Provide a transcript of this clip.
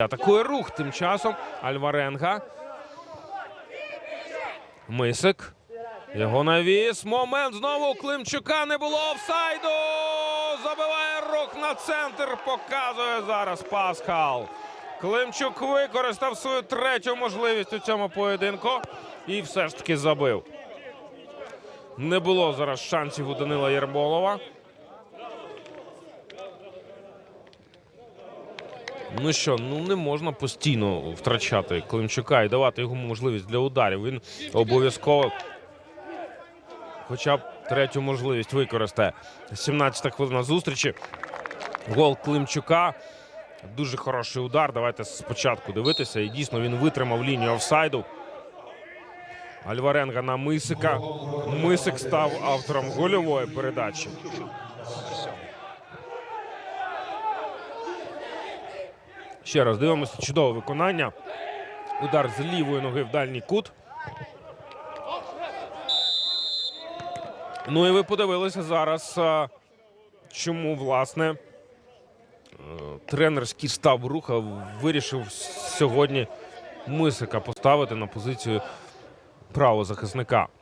Атакує рух тим часом. Альваренга. Мисик. Його навіс. Момент знову Климчука не було офсайду. Забиває рух на центр. Показує зараз Пасхал. Климчук використав свою третю можливість у цьому поєдинку і все ж таки забив. Не було зараз шансів у Данила Єрболова. Ну що, ну не можна постійно втрачати Климчука і давати йому можливість для ударів. Він обов'язково хоча б третю можливість використає. 17-та хвилина зустрічі. Гол Климчука. Дуже хороший удар. Давайте спочатку дивитися. І дійсно він витримав лінію офсайду. Альваренга на Мисика. Мисик став автором гольової передачі. Ще раз дивимося. Чудове виконання. Удар з лівої ноги в дальній кут. Ну і ви подивилися зараз, чому власне е, тренерський штаб руха вирішив сьогодні Мисика поставити на позицію правозахисника.